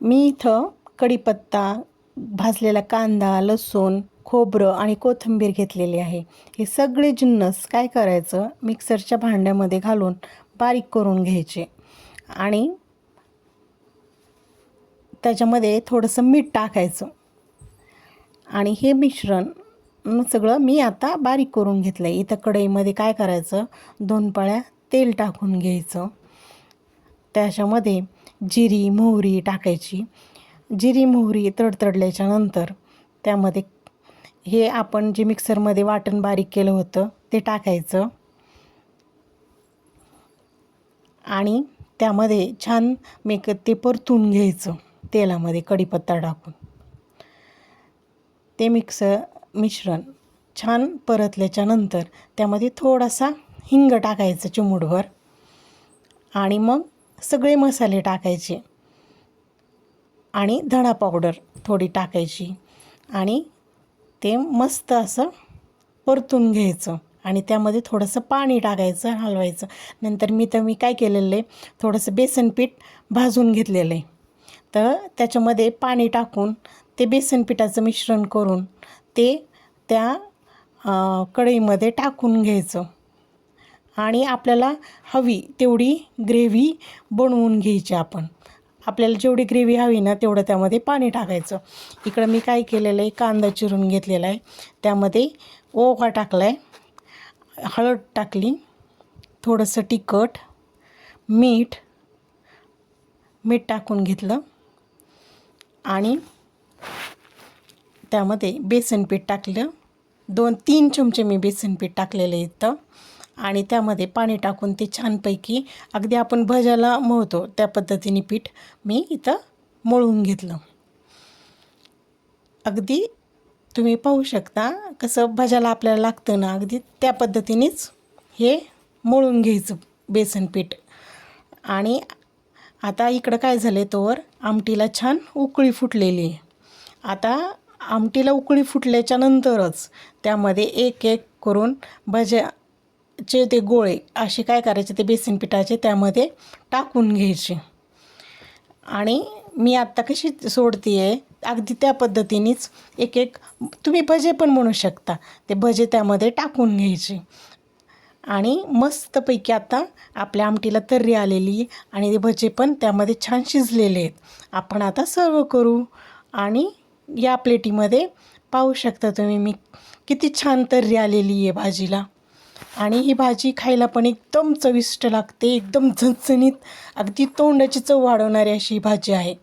मी इथं कढीपत्ता भाजलेला कांदा लसूण खोबरं आणि कोथिंबीर घेतलेली आहे. हे सगळे जिन्नस काय करायचं? मिक्सरच्या भांड्यामध्ये घालून बारीक करून घ्यायचे. आणि त्याच्यामध्ये थोडंसं मीठ टाकायचं. आणि हे मिश्रण सगळं मी आता बारीक करून घेतलं आहे इथं कढईमध्ये काय करायचं? दोन पळ्या तेल टाकून घ्यायचं. त्याच्यामध्ये जिरी मोहरी टाकायची. जिरी मोहरी तडतडल्याच्यानंतर त्यामध्ये हे आपण जे मिक्सरमध्ये वाटण बारीक केलं होतं ते टाकायचं. आणि त्यामध्ये छान मेक ते परतून घ्यायचं तेलामध्ये कढीपत्ता टाकून. ते मिक्सर मिश्रण छान परतल्याच्यानंतर त्यामध्ये थोडासा हिंग टाकायचं चिमूटभर. आणि मग सगळे मसाले टाकायचे. आणि धणा पावडर थोडी टाकायची. आणि ते मस्त असं परतून घ्यायचं. आणि त्यामध्ये थोडंसं पाणी टाकायचं हलवायचं. नंतर मी तर मी काय केलेलं आहे थोडंसं बेसनपीठ भाजून घेतलेलं आहे. तर त्याच्यामध्ये पाणी टाकून ते बेसनपीठाचं मिश्रण करून ते त्या कढईमध्ये टाकून घ्यायचं. आणि आपल्याला हवी तेवढी ग्रेव्ही बनवून घ्यायची आपण. आपल्याला जेवढी ग्रेव्ही हवी ना तेवढं त्यामध्ये पाणी टाकायचं. इकडं मी काय केलेलं आहे कांदा चिरून घेतलेला आहे. त्यामध्ये ओवा टाकला आहे हळद टाकली थोडंसं तिखट मीठ मीठ टाकून घेतलं आणि त्यामध्ये बेसन पीठ टाकलं. दोन तीन चमचे मी बेसन पीठ टाकलेलं इथं. आणि त्यामध्ये पाणी टाकून ते छानपैकी अगदी आपण भज्याला मळतो. त्या पद्धतीने पीठ मी इथं मळून घेतलं. अगदी तुम्ही पाहू शकता कसं भज्याला आपल्याला लागतं ना अगदी त्या पद्धतीनेच हे मळून घ्यायचं बेसन पीठ. आणि आता इकडं काय झालं आहे तोवर आमटीला छान उकळी फुटलेली आहे. आता आमटीला उकळी फुटल्याच्या नंतरच त्यामध्ये एक एक करून भज्या चे ते गोळे असे काय करायचे ते बेसन पिठाचे त्यामध्ये टाकून घ्यायचे. आणि मी आत्ता कशी सोडते आहे अगदी त्या पद्धतीनेच एक एक तुम्ही भजे पण म्हणू शकता ते भजे त्यामध्ये टाकून घ्यायचे. आणि मस्तपैकी आता आपल्या आमटीला तर्री आलेली आणि ते भजे पण त्यामध्ये छान शिजलेले आहेत. आपण आता सर्व करू आणि या प्लेटीमध्ये पाहू शकता तुम्ही मी किती छान तर्री आलेली आहे भाजीला. आणि ही भाजी खायला पण एकदम चविष्ट लागते एकदम झणझणीत अगदी तोंडाची चव वाढवणारी अशी ही भाजी आहे.